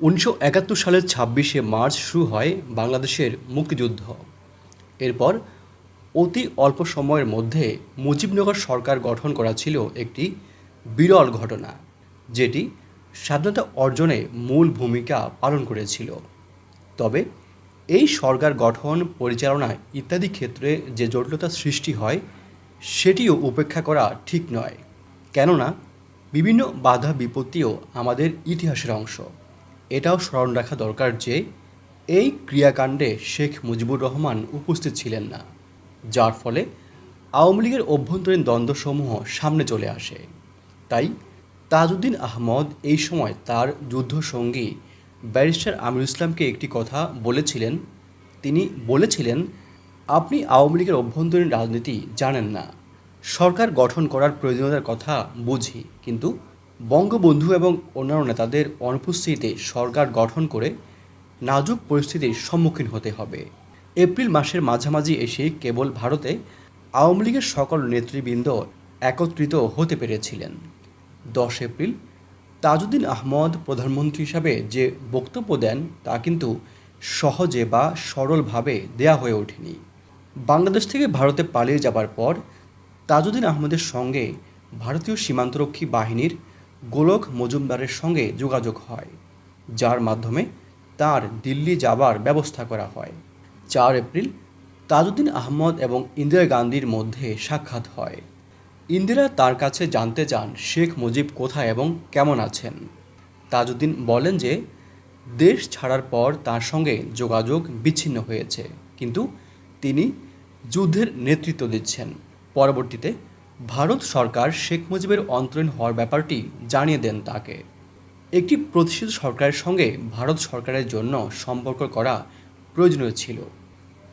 উনিশশো একাত্তর সালের ছাব্বিশে মার্চ শুরু হয় বাংলাদেশের মুক্তিযুদ্ধ। এরপর অতি অল্প সময়ের মধ্যে মুজিবনগর সরকার গঠন করা ছিল একটি বিরল ঘটনা, যেটি স্বাধীনতা অর্জনে মূল ভূমিকা পালন করেছিল। তবে এই সরকার গঠন, পরিচালনা ইত্যাদি ক্ষেত্রে যে জটিলতা সৃষ্টি হয়, সেটিও উপেক্ষা করা ঠিক নয়। কেননা, বিভিন্ন বাধা বিপত্তিও আমাদের ইতিহাসের অংশ। এটাও স্মরণ রাখা দরকার যে এই ক্রিয়াকাণ্ডে শেখ মুজিবুর রহমান উপস্থিত ছিলেন না, যার ফলে আওয়ামী লীগের অভ্যন্তরীণ দ্বন্দ্বসমূহ সামনে চলে আসে। তাই তাজউদ্দিন আহমদ এই সময় তার যুদ্ধসঙ্গী ব্যারিস্টার আমিরুল ইসলামকে একটি কথা বলেছিলেন। তিনি বলেছিলেন, আপনি আওয়ামী লীগের অভ্যন্তরীণ রাজনীতি জানেন না। সরকার গঠন করার প্রয়োজনীয়তার কথা বুঝি, কিন্তু বঙ্গবন্ধু এবং অন্যান্য নেতাদের অনুপস্থিতিতে সরকার গঠন করে নাজুক পরিস্থিতির সম্মুখীন হতে হবে। এপ্রিল মাসের মাঝামাঝি এসে কেবল ভারতে আওয়ামী লীগের সকল নেতৃবৃন্দ একত্রিত হতে পেরেছিলেন। দশ এপ্রিল, তাজউদ্দিন আহমদ প্রধানমন্ত্রী হিসাবে যে বক্তব্য দেন তা কিন্তু সহজে বা সরলভাবে দেয়া হয়ে ওঠেনি। বাংলাদেশ থেকে ভারতে পালিয়ে যাবার পর তাজউদ্দিন আহমদের সঙ্গে ভারতীয় সীমান্তরক্ষী বাহিনীর গোলক মজুমদারের সঙ্গে যোগাযোগ হয়, যার মাধ্যমে তার দিল্লি যাবার ব্যবস্থা করা হয়। চার এপ্রিল, তাজউদ্দিন আহমদ এবং ইন্দিরা গান্ধীর মধ্যে সাক্ষাৎ হয়। ইন্দিরা তার কাছে জানতে চান শেখ মুজিব কোথায় এবং কেমন আছেন। তাজউদ্দিন বলেন যে, দেশ ছাড়ার পর তার সঙ্গে যোগাযোগ বিচ্ছিন্ন হয়েছে, কিন্তু তিনি যুদ্ধের নেতৃত্ব দিচ্ছেন। পরবর্তীতে ভারত সরকার শেখ মুজিবের অন্তরীণ হওয়ার ব্যাপারটি জানিয়ে দেন তাকে। একটি প্রতিষ্ঠিত সরকারের সঙ্গে ভারত সরকারের জন্য সম্পর্ক করা প্রয়োজনীয় ছিল।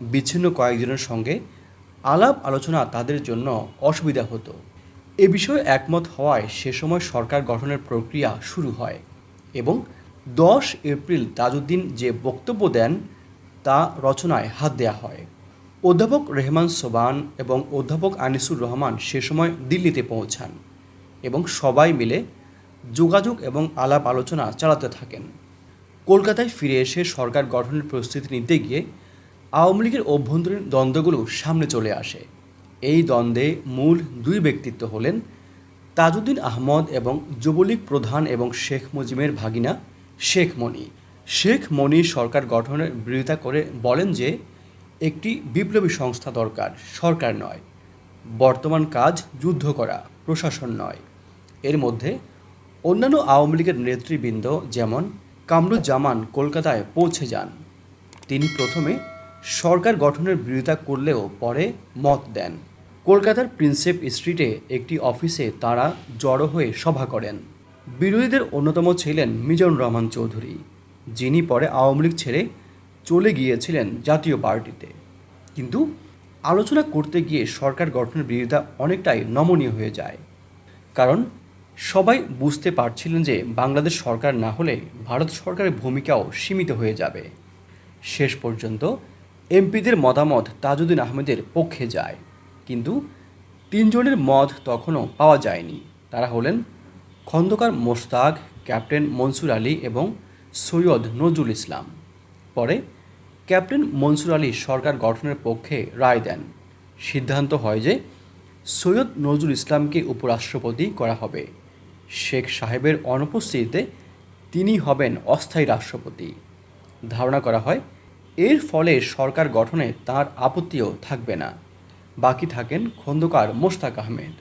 বিচ্ছিন্ন কয়েকজনের সঙ্গে আলাপ আলোচনা তাদের জন্য অসুবিধা হতো। এ বিষয়ে একমত হওয়ায় সে সময় সরকার গঠনের প্রক্রিয়া শুরু হয় এবং দশ এপ্রিল তাজউদ্দিন যে বক্তব্য দেন তা রচনায় হাত দেয়া হয়। অধ্যাপক রেহমান সোবান এবং অধ্যাপক আনিসুর রহমান সে সময় দিল্লিতে পৌঁছান এবং সবাই মিলে যোগাযোগ এবং আলাপ আলোচনা চালাতে থাকেন। কলকাতায় ফিরে এসে সরকার গঠনের প্রস্তুতি নিতে গিয়ে আওয়ামী লীগের অভ্যন্তরীণ দ্বন্দ্বগুলো সামনে চলে আসে। এই দ্বন্দ্বে মূল দুই ব্যক্তিত্ব হলেন তাজউদ্দিন আহমদ এবং যুবলীগ প্রধান এবং শেখ মুজিবের ভাগিনা শেখ মনি। শেখ মনি সরকার গঠনের বিরোধিতা করে বলেন যে একটি বিপ্লবী সংস্থা দরকার, সরকার নয়। বর্তমান কাজ যুদ্ধ করা, প্রশাসন নয়। এর মধ্যে অন্যান্য আওয়ামী লীগের নেতৃবৃন্দ যেমন কামরুজ্জামান কলকাতায় পৌঁছে যান। তিনি প্রথমে সরকার গঠনের বিরোধিতা করলেও পরে মত দেন। কলকাতার প্রিন্সেপ স্ট্রিটে একটি অফিসে তারা জড়ো হয়ে সভা করেন। বিরোধীদের অন্যতম ছিলেন মিজানুর রহমান চৌধুরী, যিনি পরে আওয়ামী লীগ ছেড়ে চলে গিয়েছিলেন জাতীয় পার্টিতে। কিন্তু আলোচনা করতে গিয়ে সরকার গঠনের বিরোধিতা অনেকটাই নমনীয় হয়ে যায়। কারণ সবাই বুঝতে পারছিলেন যে বাংলাদেশ সরকার না হলে ভারত সরকারের ভূমিকাও সীমিত হয়ে যাবে। শেষ পর্যন্ত এমপিদের মতামত তাজউদ্দিন আহমেদের পক্ষে যায়। কিন্তু তিনজনের মত তখনও পাওয়া যায়নি। তারা হলেন খন্দকার মোশতাক, ক্যাপ্টেন মনসুর আলী এবং সৈয়দ নজরুল ইসলাম। পরে ক্যাপ্টেন মনসুর আলী সরকার গঠনের পক্ষে রায় দেন। সিদ্ধান্ত হয় যে সৈয়দ নজরুল ইসলামকে উপরাষ্ট্রপতি করা হবে। শেখ সাহেবের অনুপস্থিতিতে তিনি হবেন অস্থায়ী রাষ্ট্রপতি। ধারণা করা হয়, এর ফলে সরকার গঠনে তার আপত্তিও থাকবে না। বাকি থাকেন খন্দকার মোশতাক আহমেদ।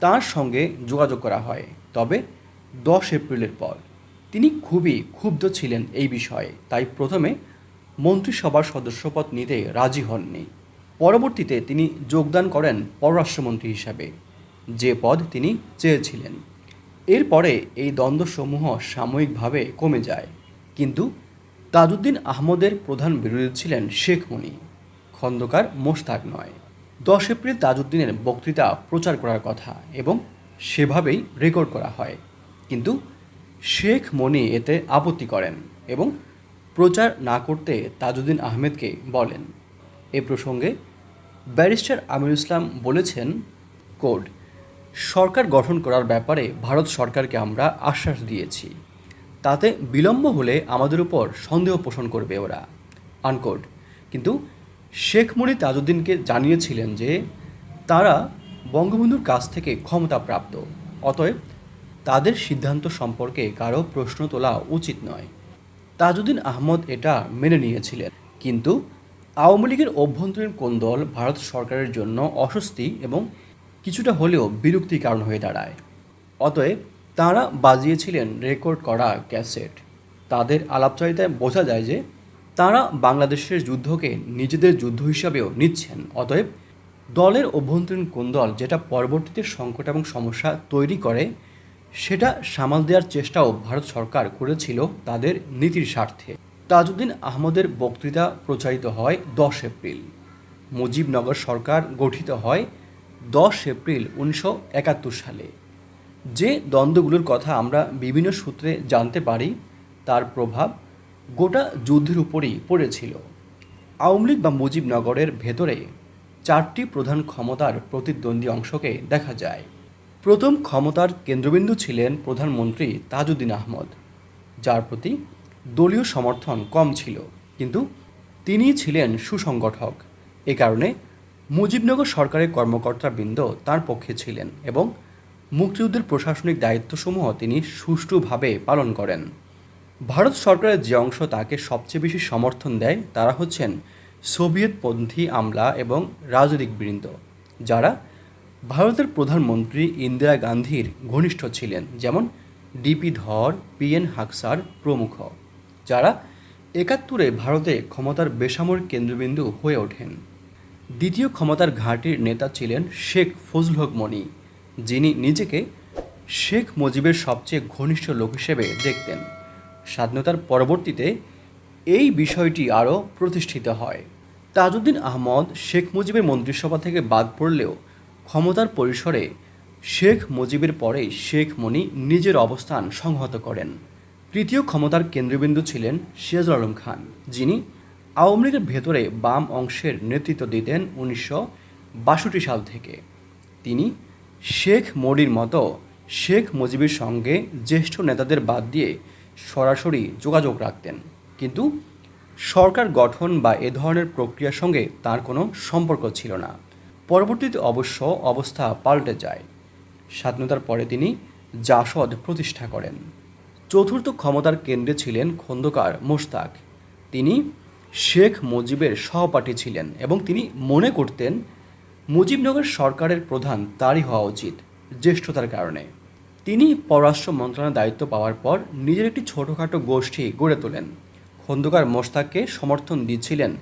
তার সঙ্গে যোগাযোগ করা হয়, তবে দশ এপ্রিলের পর। তিনি খুবই ক্ষুব্ধ ছিলেন এই বিষয়ে। তাই প্রথমে মন্ত্রিসভার সদস্যপদ নিতে রাজি হননি। পরবর্তীতে তিনি যোগদান করেন পররাষ্ট্রমন্ত্রী হিসাবে, যে পদ তিনি চেয়েছিলেন। এরপরে এই দ্বন্দ্বসমূহ সাময়িকভাবে কমে যায়। কিন্তু তাজউদ্দিন আহমদের প্রধান বিরোধী ছিলেন শেখ মনি, খন্দকার মোশতাক নয়। দশ এপ্রিল তাজউদ্দিনের বক্তৃতা প্রচার করার কথা এবং সেভাবেই রেকর্ড করা হয়। কিন্তু শেখ মনি এতে আপত্তি করেন এবং প্রচার না করতে তাজউদ্দিন আহমেদকে বলেন। এ প্রসঙ্গে ব্যারিস্টার আমির ইসলাম বলেছেন, কোড, সরকার গঠন করার ব্যাপারে ভারত সরকারকে আমরা আশ্বাস দিয়েছি। তাতে বিলম্ব হলে আমাদের উপর সন্দেহ পোষণ করবে ওরা। আনকোড, কিন্তু শেখ মুনি তাজউদ্দিনকে জানিয়েছিলেন যে তারা বঙ্গবন্ধুর কাছ থেকে ক্ষমতা প্রাপ্ত, অতএব তাদের সিদ্ধান্ত সম্পর্কে কারও প্রশ্ন তোলা উচিত নয়। তাজউদ্দিন আহমদ এটা মেনে নিয়েছিলেন। কিন্তু আওয়ামী লীগের অভ্যন্তরীণ কোন্দল ভারত সরকারের জন্য অস্বস্তি এবং কিছুটা হলেও বিরক্তির কারণ হয়ে দাঁড়ায়? অতএব তাঁরা বাজিয়েছিলেন রেকর্ড করা ক্যাসেট। তাদের আলাপচারিতায় বোঝা যায় যে তাঁরা বাংলাদেশের যুদ্ধকে নিজেদের যুদ্ধ হিসাবেও নিচ্ছেন। অতএব দলের অভ্যন্তরীণ কোন্দল যেটা পরবর্তীতে সংকট এবং সমস্যা তৈরি করে সেটা সামাল দেওয়ার চেষ্টাও ভারত সরকার করেছিল তাদের নীতির স্বার্থে। তাজউদ্দিন আহমদের বক্তৃতা প্রচারিত হয় দশ এপ্রিল। মুজিবনগর সরকার গঠিত হয় দশ এপ্রিল উনিশশো একাত্তর সালে। যে দ্বন্দ্বগুলোর কথা আমরা বিভিন্ন সূত্রে জানতে পারি, তার প্রভাব গোটা যুদ্ধের উপরেই পড়েছিল। আওয়ামী লীগ বা মুজিবনগরের ভেতরে চারটি প্রধান ক্ষমতার প্রতিদ্বন্দ্বী অংশকে দেখা যায়। প্রথম ক্ষমতার কেন্দ্রবিন্দু ছিলেন প্রধানমন্ত্রী তাজউদ্দিন আহমদ, যার প্রতি দলীয় সমর্থন কম ছিল, কিন্তু তিনি ছিলেন সুসংগঠক। এ কারণে মুজিবনগর সরকারের কর্মকর্তাবৃন্দ তার পক্ষে ছিলেন এবং মুক্তিযুদ্ধের প্রশাসনিক দায়িত্বসমূহ তিনি সুষ্ঠুভাবে পালন করেন। ভারত সরকারের যে অংশ তাকে সবচেয়ে বেশি সমর্থন দেয় তারা হচ্ছেন সোভিয়েতপন্থী আমলা এবং রাজনৈতিক বৃন্দ, যারা ভারতের প্রধানমন্ত্রী ইন্দিরা গান্ধীর ঘনিষ্ঠ ছিলেন, যেমন ডিপি ধর পি এন হাকসার প্রমুখ, যারা একাত্তরে ভারতে ক্ষমতার বেসামরিক কেন্দ্রবিন্দু হয়ে ওঠেন। দ্বিতীয় ক্ষমতার ঘাঁটির নেতা ছিলেন শেখ ফজল হক মনি, যিনি নিজেকে শেখ মুজিবের সবচেয়ে ঘনিষ্ঠ লোক হিসেবে দেখতেন। স্বাধীনতার পরবর্তীতে এই বিষয়টি আরও প্রতিষ্ঠিত হয়। তাজউদ্দিন আহমদ শেখ মুজিবের মন্ত্রিসভা থেকে বাদ পড়লেও ক্ষমতার পরিসরে শেখ মুজিবের পরে শেখ মনি নিজের অবস্থান সংহত করেন। তৃতীয় ক্ষমতার কেন্দ্রবিন্দু ছিলেন সিরাজুল আলম খান, যিনি আওয়ামী লীগের ভেতরে বাম অংশের নেতৃত্ব দিতেন উনিশশো বাষট্টি সাল থেকে। তিনি শেখ মোডির মতো শেখ মুজিবের সঙ্গে জ্যেষ্ঠ নেতাদের বাদ দিয়ে সরাসরি যোগাযোগ রাখতেন। কিন্তু সরকার গঠন বা এ ধরনের প্রক্রিয়ার সঙ্গে তার কোনো সম্পর্ক ছিল না। পরবর্তীতে অবশ্য অবস্থা পাল্টে যায়। স্বাধীনতার পরে তিনি জাসদ প্রতিষ্ঠা করেন। চতুর্থ ক্ষমতার কেন্দ্রে ছিলেন খন্দকার মোশতাক। তিনি শেখ মুজিবের সহপাঠী ছিলেন এবং তিনি মনে করতেন, মুজিবনগর সরকারের প্রধান তারই হওয়া উচিত জ্যেষ্ঠতার কারণে। তিনি পররাষ্ট্র মন্ত্রণালয়ের দায়িত্ব পাওয়ার পর নিজের একটি ছোটোখাটো গোষ্ঠী গড়ে তোলেন। খন্দকার মোশতাককে সমর্থন দিচ্ছিলেন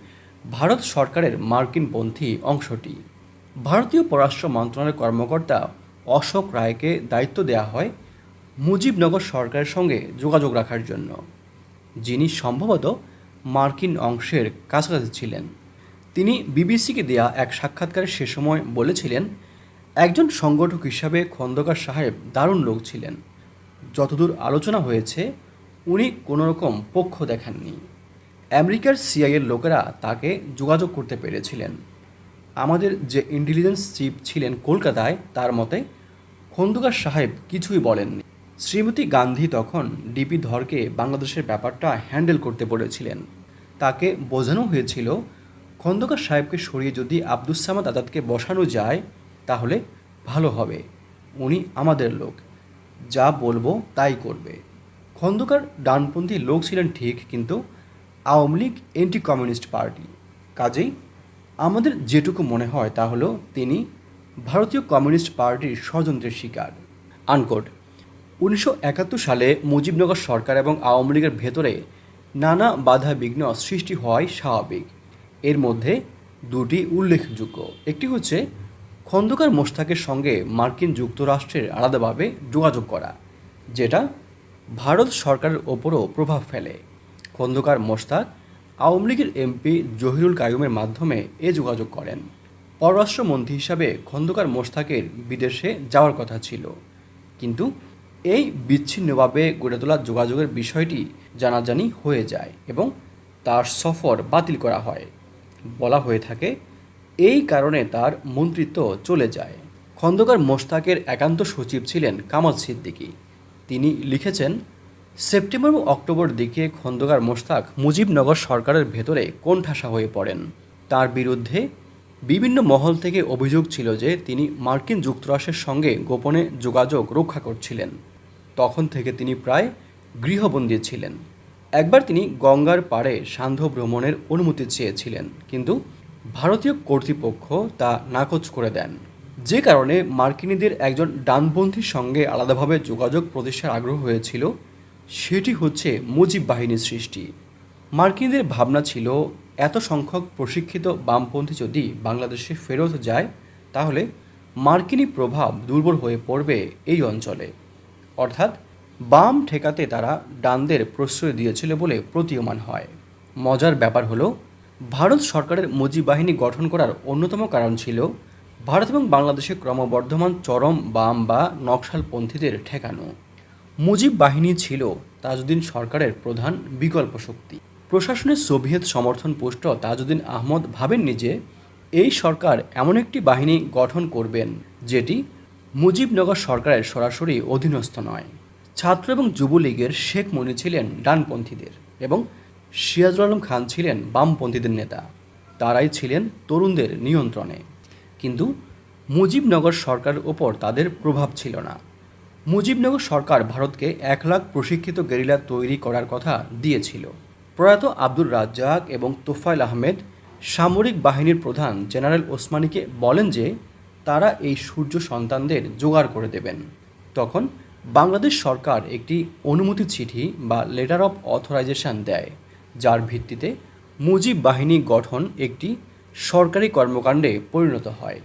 ভারত সরকারের মার্কিনপন্থী অংশটি। ভারতীয় পররাষ্ট্র মন্ত্রণালয়ের কর্মকর্তা অশোক রায়কে দায়িত্ব দেওয়া হয় মুজিবনগর সরকারের সঙ্গে যোগাযোগ রাখার জন্য, যিনি সম্ভবত মার্কিন অংশের কাছাকাছি ছিলেন। তিনি বিবিসিকে দেয়া এক সাক্ষাৎকারে সে সময় বলেছিলেন, একজন সংগঠক হিসাবে খন্দকার সাহেব দারুণ লোক ছিলেন। যতদূর আলোচনা হয়েছে, উনি কোনো রকম পক্ষ দেখাননি। আমেরিকার সিআইয়ের লোকেরা তাকে যোগাযোগ করতে পেরেছিলেন। আমাদের যে ইন্টেলিজেন্স চিফ ছিলেন কলকাতায়, তার মতে খন্দকার সাহেব কিছুই বলেননি। শ্রীমতী গান্ধী তখন ডিপি ধরকে বাংলাদেশের ব্যাপারটা হ্যান্ডেল করতে বলেছিলেন। তাকে বোঝানো হয়েছিল, খন্দকার সাহেবকে সরিয়ে যদি আব্দুস সামাদ আজাদকে বসানো যায়, তাহলে ভালো হবে। উনি আমাদের লোক। যা বলব তাই করবে। খন্দকার ডানপন্থী লোক ছিলেন ঠিক, কিন্তু Awami League anti communist party কাজেই আমাদের যেটুকু মনে হয় তা হলো তিনি ভারতীয় কমিউনিস্ট পার্টির ষড়যন্ত্রের শিকার। আনকোট, উনিশশো একাত্তর সালে মুজিবনগর সরকার এবং আওয়ামী লীগের ভেতরে নানা বাধা বিঘ্ন সৃষ্টি হওয়াই স্বাভাবিক। এর মধ্যে দুটি উল্লেখযোগ্য। একটি হচ্ছে খন্দকার মোশতাকের সঙ্গে মার্কিন যুক্তরাষ্ট্রের আলাদাভাবে যোগাযোগ করা, যেটা ভারত সরকারের ওপরও প্রভাব ফেলে। খন্দকার মোশতাক আওয়ামী লীগের এমপি জহিরুল কায়ুমের মাধ্যমে এ যোগাযোগ করেন। পররাষ্ট্রমন্ত্রী হিসাবে খন্দকার মোশতাকের বিদেশে যাওয়ার কথা ছিল। কিন্তু এই বিচ্ছিন্নভাবে গড়ে তোলা যোগাযোগের বিষয়টি জানাজানি হয়ে যায় এবং তার সফর বাতিল করা হয়। বলা হয়ে থাকে, এই কারণে তার মন্ত্রিত্ব চলে যায়। খন্দকার মোশতাকের একান্ত সচিব ছিলেন কামাল সিদ্দিকী। তিনি লিখেছেন সেপ্টেম্বর ও অক্টোবর দিকে খন্দকার মোশতাক মুজিবনগর সরকারের ভেতরে কোণঠাসা হয়ে পড়েন। তার বিরুদ্ধে বিভিন্ন মহল থেকে অভিযোগ ছিল যে তিনি মার্কিন যুক্তরাষ্ট্রের সঙ্গে গোপনে যোগাযোগ রক্ষা করছিলেন। তখন থেকে তিনি প্রায় গৃহবন্দী ছিলেন। একবার তিনি গঙ্গার পাড়ে সান্ধ্য ভ্রমণের অনুমতি চেয়েছিলেন, কিন্তু ভারতীয় কর্তৃপক্ষ তা নাকচ করে দেন। যে কারণে মার্কিনীদের একজন ডানপন্থীর সঙ্গে আলাদাভাবে যোগাযোগ প্রতিষ্ঠার আগ্রহ হয়েছিল। সেটি হচ্ছে মুজিব বাহিনীর সৃষ্টি। মার্কিনদের ভাবনা ছিল, এত সংখ্যক প্রশিক্ষিত বামপন্থী যদি বাংলাদেশে ফেরত যায়, তাহলে মার্কিনী প্রভাব দুর্বল হয়ে পড়বে এই অঞ্চলে। অর্থাৎ বাম ঠেকাতে তারা ডানদের প্রশ্রয় দিয়েছিল বলে প্রতীয়মান হয়। মজার ব্যাপার হলো, ভারত সরকারের মুজিব বাহিনী গঠন করার অন্যতম কারণ ছিল, ভারত এবং বাংলাদেশে ক্রমবর্ধমান চরম বাম বা নকশালপন্থীদের ঠেকানো। মুজিব বাহিনী ছিল তাজউদ্দিন সরকারের প্রধান বিকল্প শক্তি। প্রশাসনের সোভিয়েত সমর্থন পুষ্ট তাজউদ্দিন আহমদ ভাবেননি যে, এই সরকার এমন একটি বাহিনী গঠন করবেন যেটি মুজিবনগর সরকারের সরাসরি অধীনস্থ নয়। ছাত্র এবং যুবলীগের শেখ মনি ছিলেন ডানপন্থীদের এবং সিরাজুল আলম খান ছিলেন বামপন্থীদের নেতা। তারাই ছিলেন তরুণদের নিয়ন্ত্রণে। কিন্তু মুজিবনগর সরকারের ওপর তাদের প্রভাব ছিল না। মুজিবনগর সরকার ভারতকে এক লাখ প্রশিক্ষিত গেরিলা তৈরি করার কথা দিয়েছিল। প্রয়াত আব্দুর রাজ্জাক এবং তোফাইল আহমেদ সামরিক বাহিনীর প্রধান জেনারেল ওসমানীকে বলেন যে, তারা এই সূর্য সন্তানদের জোগাড় করে দেবেন। তখন বাংলাদেশ সরকার একটি অনুমতি চিঠি বা লেটার অফ অথরাইজেশন দেয়, যার ভিত্তিতে মুজিব বাহিনী গঠন একটি সরকারি কর্মকাণ্ডে পরিণত হয়।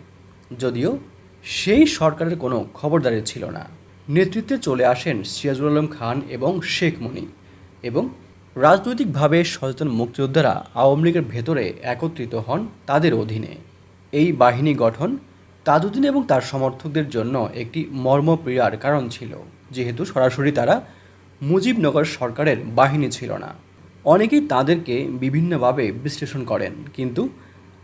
যদিও সেই সরকারের কোনো খবরদারি ছিল না। নেতৃত্বে চলে আসেন সিরাজুল আলম খান এবং শেখ মনি এবং রাজনৈতিকভাবে সচেতন মুক্তিযোদ্ধারা আওয়ামী লীগের ভেতরে একত্রিত হন তাদের অধীনে। এই বাহিনী গঠন তাজউদ্দিন এবং তার সমর্থকদের জন্য একটি মর্মপ্রিয়ার কারণ ছিল, যেহেতু সরাসরি তারা মুজিবনগর সরকারের বাহিনী ছিল না। অনেকেই তাদেরকে বিভিন্নভাবে বিশ্লেষণ করেন, কিন্তু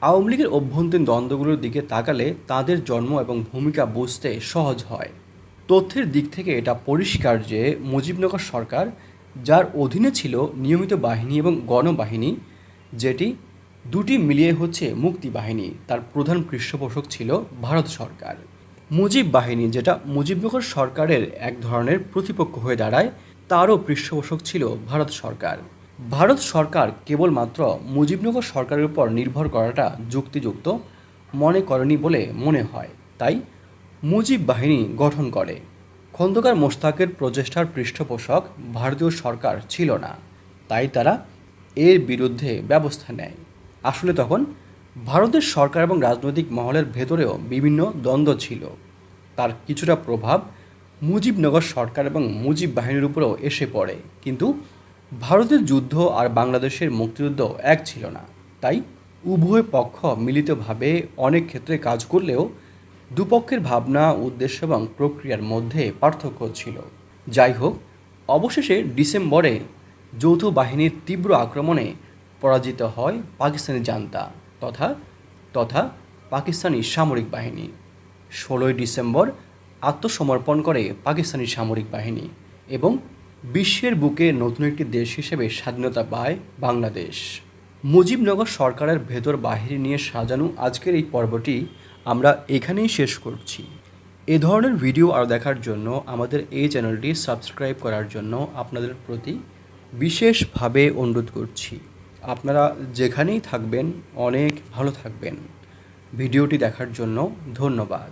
আওয়ামী লীগের অভ্যন্তরীণ দ্বন্দ্বগুলোর দিকে তাকালে তাদের জন্ম এবং ভূমিকা বুঝতে সহজ হয়। তথ্যের দিক থেকে এটা পরিষ্কার যে মুজিবনগর সরকার, যার অধীনে ছিল নিয়মিত বাহিনী এবং গণবাহিনী, যেটি দুটি মিলিয়ে হচ্ছে মুক্তি বাহিনী, তার প্রধান পৃষ্ঠপোষক ছিল ভারত সরকার। মুজিব বাহিনী, যেটা মুজিবনগর সরকারের এক ধরনের প্রতিপক্ষ হয়ে দাঁড়ায়, তারও পৃষ্ঠপোষক ছিল ভারত সরকার। ভারত সরকার কেবলমাত্র মুজিবনগর সরকারের উপর নির্ভর করাটা যুক্তিযুক্ত মনে করেনি বলে মনে হয়। তাই মুজিব বাহিনী গঠন করে। খন্দকার মোশতাকের প্রচেষ্টার পৃষ্ঠপোষক ভারতীয় সরকার ছিল না, তাই তারা এর বিরুদ্ধে ব্যবস্থা নেয়। আসলে তখন ভারতের সরকার এবং রাজনৈতিক মহলের ভেতরেও বিভিন্ন দ্বন্দ্ব ছিল। তার কিছুটা প্রভাব মুজিবনগর সরকার এবং মুজিব বাহিনীর উপরেও এসে পড়ে, কিন্তু ভারতের যুদ্ধ আর বাংলাদেশের মুক্তিযুদ্ধ এক ছিল না। তাই উভয় পক্ষ মিলিতভাবে অনেক ক্ষেত্রে কাজ করলেও দুপক্ষের ভাবনা, উদ্দেশ্য এবং প্রক্রিয়ার মধ্যে পার্থক্য ছিল। যাই হোক অবশেষে ডিসেম্বরে যৌথ বাহিনীর তীব্র আক্রমণে পরাজিত হয় পাকিস্তানি জান্তা তথা তথা পাকিস্তানি সামরিক বাহিনী। ষোলোই ডিসেম্বর আত্মসমর্পণ করে পাকিস্তানি সামরিক বাহিনী এবং বিশ্বের বুকে নতুন একটি দেশ হিসেবে স্বাধীনতা পায় বাংলাদেশ। মুজিবনগর সরকারের ভেতর বাহিনী নিয়ে সাজানো আজকের এই পর্বটি আমরা এখানেই শেষ করছি। এ ধরনের ভিডিও আর দেখার জন্য আমাদের এই চ্যানেলটি সাবস্ক্রাইব করার জন্য আপনাদের প্রতি বিশেষভাবে অনুরোধ করছি। আপনারা যেখানেই থাকবেন, অনেক ভালো থাকবেন। ভিডিওটি দেখার জন্য ধন্যবাদ।